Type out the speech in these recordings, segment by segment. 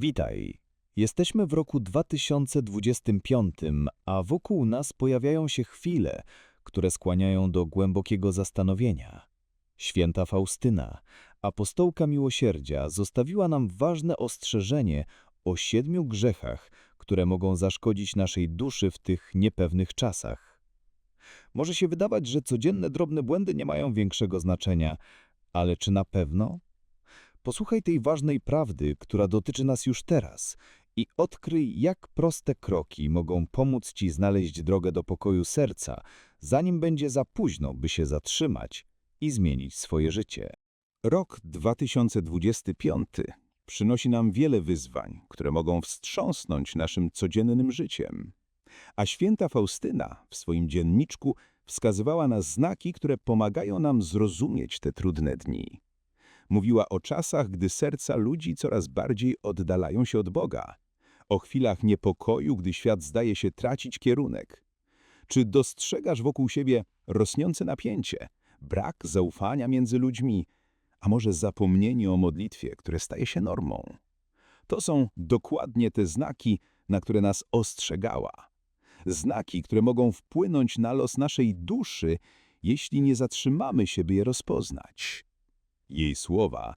Witaj. Jesteśmy w roku 2025, a wokół nas pojawiają się chwile, które skłaniają do głębokiego zastanowienia. Święta Faustyna, apostołka miłosierdzia, zostawiła nam ważne ostrzeżenie o siedmiu grzechach, które mogą zaszkodzić naszej duszy w tych niepewnych czasach. Może się wydawać, że codzienne drobne błędy nie mają większego znaczenia, ale czy na pewno? Posłuchaj tej ważnej prawdy, która dotyczy nas już teraz i odkryj, jak proste kroki mogą pomóc Ci znaleźć drogę do pokoju serca, zanim będzie za późno, by się zatrzymać i zmienić swoje życie. Rok 2025 przynosi nam wiele wyzwań, które mogą wstrząsnąć naszym codziennym życiem. A święta Faustyna w swoim dzienniczku wskazywała na znaki, które pomagają nam zrozumieć te trudne dni. Mówiła o czasach, gdy serca ludzi coraz bardziej oddalają się od Boga, o chwilach niepokoju, gdy świat zdaje się tracić kierunek. Czy dostrzegasz wokół siebie rosnące napięcie, brak zaufania między ludźmi, a może zapomnienie o modlitwie, które staje się normą? To są dokładnie te znaki, na które nas ostrzegała. Znaki, które mogą wpłynąć na los naszej duszy, jeśli nie zatrzymamy się, by je rozpoznać. Jej słowa,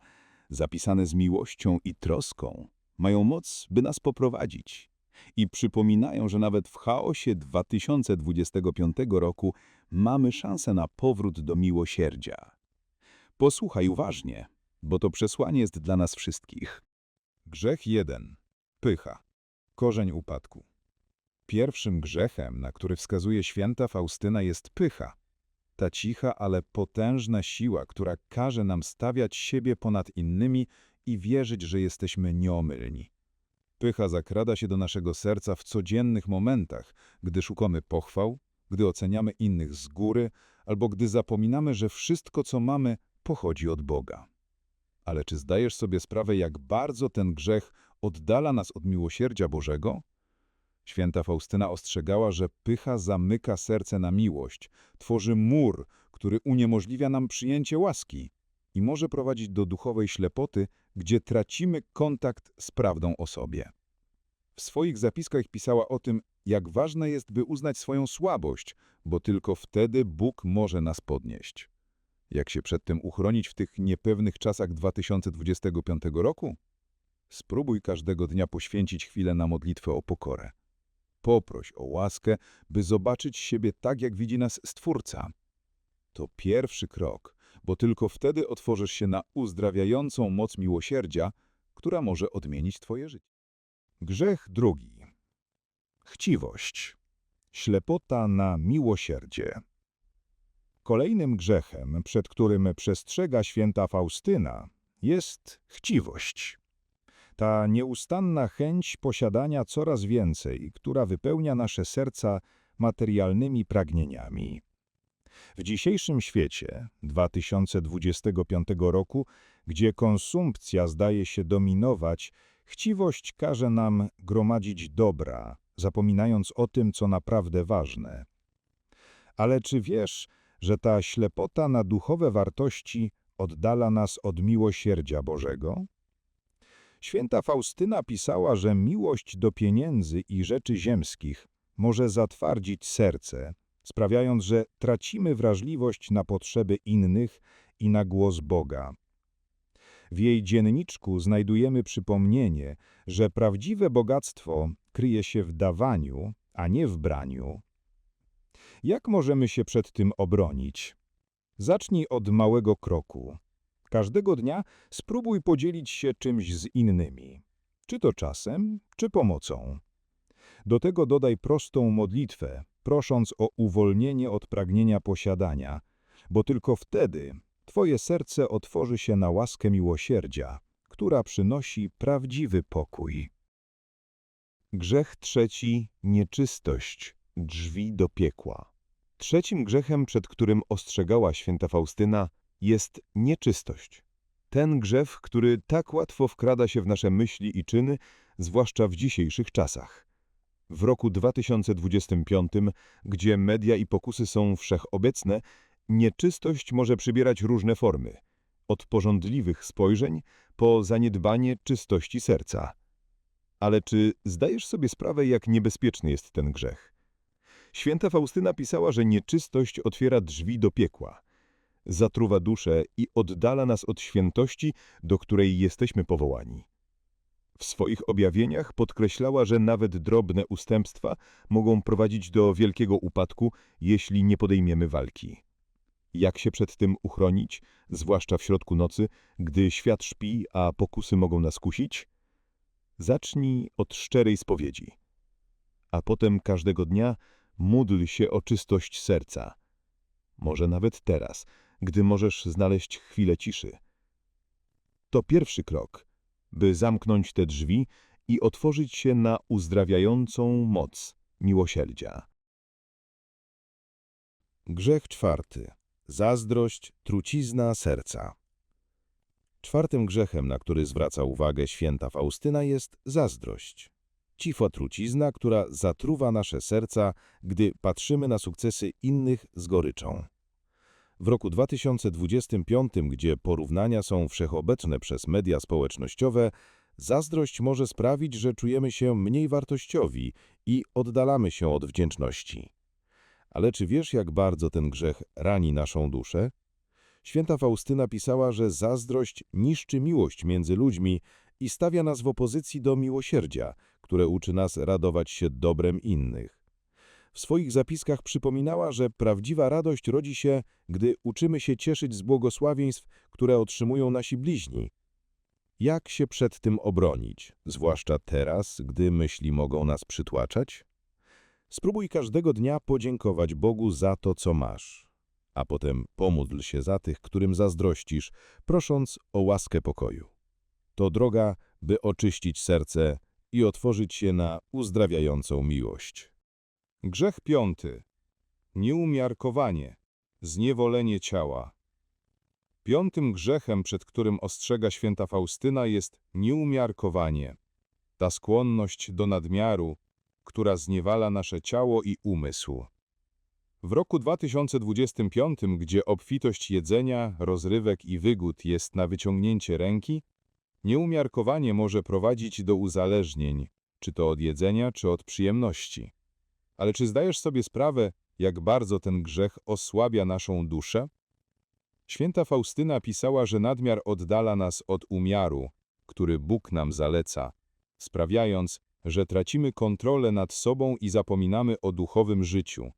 zapisane z miłością i troską, mają moc, by nas poprowadzić i przypominają, że nawet w chaosie 2025 roku mamy szansę na powrót do miłosierdzia. Posłuchaj uważnie, bo to przesłanie jest dla nas wszystkich. Grzech jeden. Pycha. Korzeń upadku. Pierwszym grzechem, na który wskazuje święta Faustyna, jest pycha. Ta cicha, ale potężna siła, która każe nam stawiać siebie ponad innymi i wierzyć, że jesteśmy nieomylni. Pycha zakrada się do naszego serca w codziennych momentach, gdy szukamy pochwał, gdy oceniamy innych z góry, albo gdy zapominamy, że wszystko, co mamy, pochodzi od Boga. Ale czy zdajesz sobie sprawę, jak bardzo ten grzech oddala nas od miłosierdzia Bożego? Święta Faustyna ostrzegała, że pycha zamyka serce na miłość, tworzy mur, który uniemożliwia nam przyjęcie łaski i może prowadzić do duchowej ślepoty, gdzie tracimy kontakt z prawdą o sobie. W swoich zapiskach pisała o tym, jak ważne jest, by uznać swoją słabość, bo tylko wtedy Bóg może nas podnieść. Jak się przed tym uchronić w tych niepewnych czasach 2025 roku? Spróbuj każdego dnia poświęcić chwilę na modlitwę o pokorę. Poproś o łaskę, by zobaczyć siebie tak, jak widzi nas Stwórca. To pierwszy krok, bo tylko wtedy otworzysz się na uzdrawiającą moc miłosierdzia, która może odmienić Twoje życie. Grzech drugi. Chciwość. Ślepota na miłosierdzie. Kolejnym grzechem, przed którym przestrzega święta Faustyna, jest chciwość. Ta nieustanna chęć posiadania coraz więcej, która wypełnia nasze serca materialnymi pragnieniami. W dzisiejszym świecie, 2025 roku, gdzie konsumpcja zdaje się dominować, chciwość każe nam gromadzić dobra, zapominając o tym, co naprawdę ważne. Ale czy wiesz, że ta ślepota na duchowe wartości oddala nas od miłosierdzia Bożego? Święta Faustyna pisała, że miłość do pieniędzy i rzeczy ziemskich może zatwardzić serce, sprawiając, że tracimy wrażliwość na potrzeby innych i na głos Boga. W jej dzienniczku znajdujemy przypomnienie, że prawdziwe bogactwo kryje się w dawaniu, a nie w braniu. Jak możemy się przed tym obronić? Zacznij od małego kroku. Każdego dnia spróbuj podzielić się czymś z innymi. Czy to czasem, czy pomocą. Do tego dodaj prostą modlitwę, prosząc o uwolnienie od pragnienia posiadania, bo tylko wtedy Twoje serce otworzy się na łaskę miłosierdzia, która przynosi prawdziwy pokój. Grzech trzeci – nieczystość, drzwi do piekła. Trzecim grzechem, przed którym ostrzegała święta Faustyna, jest nieczystość. Ten grzech, który tak łatwo wkrada się w nasze myśli i czyny, zwłaszcza w dzisiejszych czasach. W roku 2025, gdzie media i pokusy są wszechobecne, nieczystość może przybierać różne formy. Od porządliwych spojrzeń po zaniedbanie czystości serca. Ale czy zdajesz sobie sprawę, jak niebezpieczny jest ten grzech? Święta Faustyna pisała, że nieczystość otwiera drzwi do piekła, zatruwa duszę i oddala nas od świętości, do której jesteśmy powołani. W swoich objawieniach podkreślała, że nawet drobne ustępstwa mogą prowadzić do wielkiego upadku, jeśli nie podejmiemy walki. Jak się przed tym uchronić, zwłaszcza w środku nocy, gdy świat śpi, a pokusy mogą nas kusić? Zacznij od szczerej spowiedzi, a potem każdego dnia módl się o czystość serca. Może nawet teraz, gdy możesz znaleźć chwilę ciszy. To pierwszy krok, by zamknąć te drzwi i otworzyć się na uzdrawiającą moc miłosierdzia. Grzech czwarty. Zazdrość, trucizna serca. Czwartym grzechem, na który zwraca uwagę święta Faustyna, jest zazdrość. Cifa trucizna, która zatruwa nasze serca, gdy patrzymy na sukcesy innych z goryczą. W roku 2025, gdzie porównania są wszechobecne przez media społecznościowe, zazdrość może sprawić, że czujemy się mniej wartościowi i oddalamy się od wdzięczności. Ale czy wiesz, jak bardzo ten grzech rani naszą duszę? Święta Faustyna pisała, że zazdrość niszczy miłość między ludźmi i stawia nas w opozycji do miłosierdzia, które uczy nas radować się dobrem innych. W swoich zapiskach przypominała, że prawdziwa radość rodzi się, gdy uczymy się cieszyć z błogosławieństw, które otrzymują nasi bliźni. Jak się przed tym obronić, zwłaszcza teraz, gdy myśli mogą nas przytłaczać? Spróbuj każdego dnia podziękować Bogu za to, co masz, a potem pomódl się za tych, którym zazdrościsz, prosząc o łaskę pokoju. To droga, by oczyścić serce i otworzyć się na uzdrawiającą miłość. Grzech piąty. Nieumiarkowanie, zniewolenie ciała. Piątym grzechem, przed którym ostrzega święta Faustyna, jest nieumiarkowanie. Ta skłonność do nadmiaru, która zniewala nasze ciało i umysł. W roku 2025, gdzie obfitość jedzenia, rozrywek i wygód jest na wyciągnięcie ręki, nieumiarkowanie może prowadzić do uzależnień, czy to od jedzenia, czy od przyjemności. Ale czy zdajesz sobie sprawę, jak bardzo ten grzech osłabia naszą duszę? Święta Faustyna pisała, że nadmiar oddala nas od umiaru, który Bóg nam zaleca, sprawiając, że tracimy kontrolę nad sobą i zapominamy o duchowym życiu.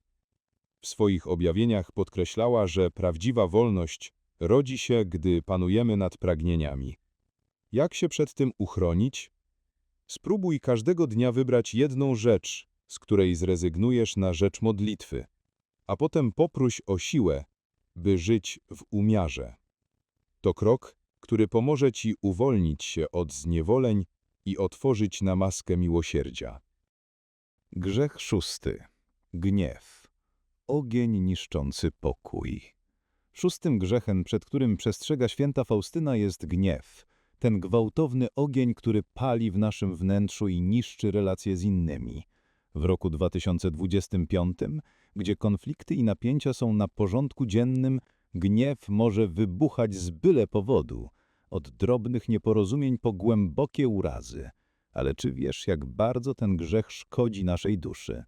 W swoich objawieniach podkreślała, że prawdziwa wolność rodzi się, gdy panujemy nad pragnieniami. Jak się przed tym uchronić? Spróbuj każdego dnia wybrać jedną rzecz, z której zrezygnujesz na rzecz modlitwy, a potem popróś o siłę, by żyć w umiarze. To krok, który pomoże Ci uwolnić się od zniewoleń i otworzyć na maskę miłosierdzia. Grzech szósty. Gniew. Ogień niszczący pokój. Szóstym grzechem, przed którym przestrzega święta Faustyna jest gniew. Ten gwałtowny ogień, który pali w naszym wnętrzu i niszczy relacje z innymi. W roku 2025, gdzie konflikty i napięcia są na porządku dziennym, gniew może wybuchać z byle powodu, od drobnych nieporozumień po głębokie urazy. Ale czy wiesz, jak bardzo ten grzech szkodzi naszej duszy?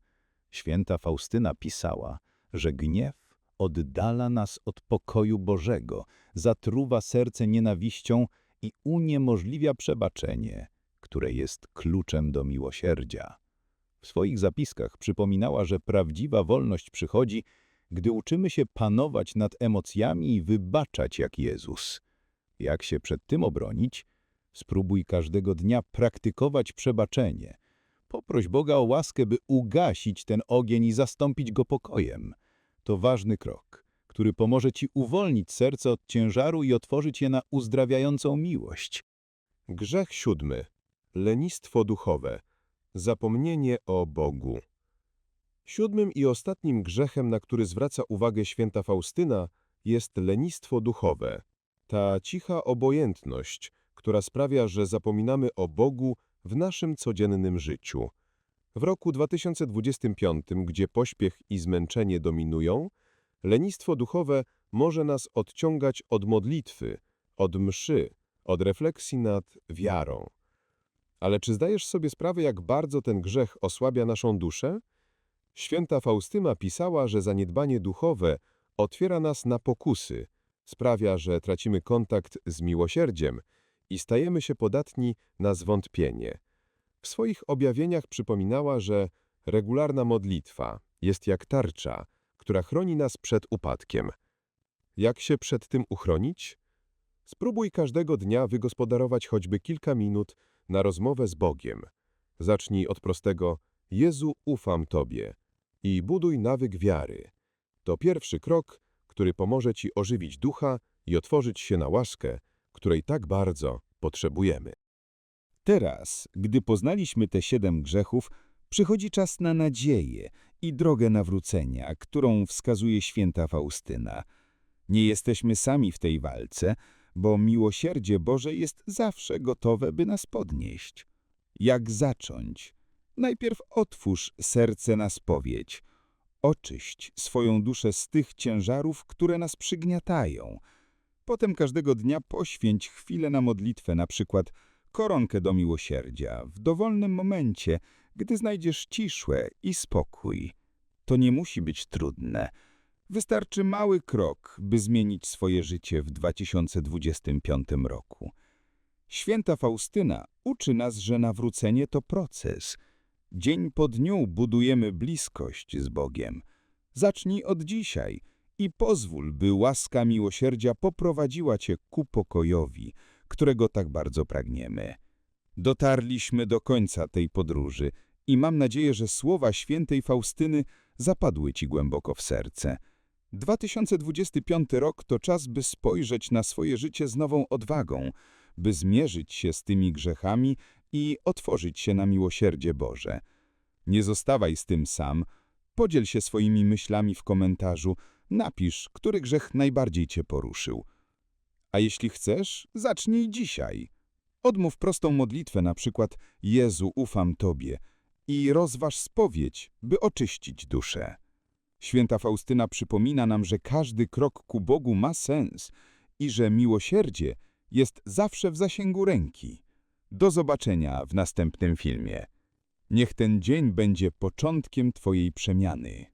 Święta Faustyna pisała, że gniew oddala nas od pokoju Bożego, zatruwa serce nienawiścią i uniemożliwia przebaczenie, które jest kluczem do miłosierdzia. W swoich zapiskach przypominała, że prawdziwa wolność przychodzi, gdy uczymy się panować nad emocjami i wybaczać jak Jezus. Jak się przed tym obronić? Spróbuj każdego dnia praktykować przebaczenie. Poproś Boga o łaskę, by ugasić ten ogień i zastąpić go pokojem. To ważny krok, który pomoże Ci uwolnić serce od ciężaru i otworzyć je na uzdrawiającą miłość. Grzech siódmy. Lenistwo duchowe. Zapomnienie o Bogu. Siódmym i ostatnim grzechem, na który zwraca uwagę święta Faustyna, jest lenistwo duchowe. Ta cicha obojętność, która sprawia, że zapominamy o Bogu w naszym codziennym życiu. W roku 2025, gdzie pośpiech i zmęczenie dominują, lenistwo duchowe może nas odciągać od modlitwy, od mszy, od refleksji nad wiarą. Ale czy zdajesz sobie sprawę, jak bardzo ten grzech osłabia naszą duszę? Święta Faustyna pisała, że zaniedbanie duchowe otwiera nas na pokusy, sprawia, że tracimy kontakt z miłosierdziem i stajemy się podatni na zwątpienie. W swoich objawieniach przypominała, że regularna modlitwa jest jak tarcza, która chroni nas przed upadkiem. Jak się przed tym uchronić? Spróbuj każdego dnia wygospodarować choćby kilka minut na rozmowę z Bogiem. Zacznij od prostego Jezu, ufam Tobie i buduj nawyk wiary. To pierwszy krok, który pomoże Ci ożywić ducha i otworzyć się na łaskę, której tak bardzo potrzebujemy. Teraz, gdy poznaliśmy te siedem grzechów, przychodzi czas na nadzieję i drogę nawrócenia, którą wskazuje święta Faustyna. Nie jesteśmy sami w tej walce, bo miłosierdzie Boże jest zawsze gotowe, by nas podnieść. Jak zacząć? Najpierw otwórz serce na spowiedź. Oczyść swoją duszę z tych ciężarów, które nas przygniatają. Potem każdego dnia poświęć chwilę na modlitwę, na przykład koronkę do miłosierdzia, w dowolnym momencie, gdy znajdziesz ciszłe i spokój. To nie musi być trudne. Wystarczy mały krok, by zmienić swoje życie w 2025 roku. Święta Faustyna uczy nas, że nawrócenie to proces. Dzień po dniu budujemy bliskość z Bogiem. Zacznij od dzisiaj i pozwól, by łaska miłosierdzia poprowadziła cię ku pokojowi, którego tak bardzo pragniemy. Dotarliśmy do końca tej podróży i mam nadzieję, że słowa świętej Faustyny zapadły ci głęboko w serce. 2025 rok to czas, by spojrzeć na swoje życie z nową odwagą, by zmierzyć się z tymi grzechami i otworzyć się na miłosierdzie Boże. Nie zostawaj z tym sam, podziel się swoimi myślami w komentarzu, napisz, który grzech najbardziej cię poruszył. A jeśli chcesz, zacznij dzisiaj. Odmów prostą modlitwę, na przykład Jezu, ufam Tobie i rozważ spowiedź, by oczyścić duszę. Święta Faustyna przypomina nam, że każdy krok ku Bogu ma sens i że miłosierdzie jest zawsze w zasięgu ręki. Do zobaczenia w następnym filmie. Niech ten dzień będzie początkiem Twojej przemiany.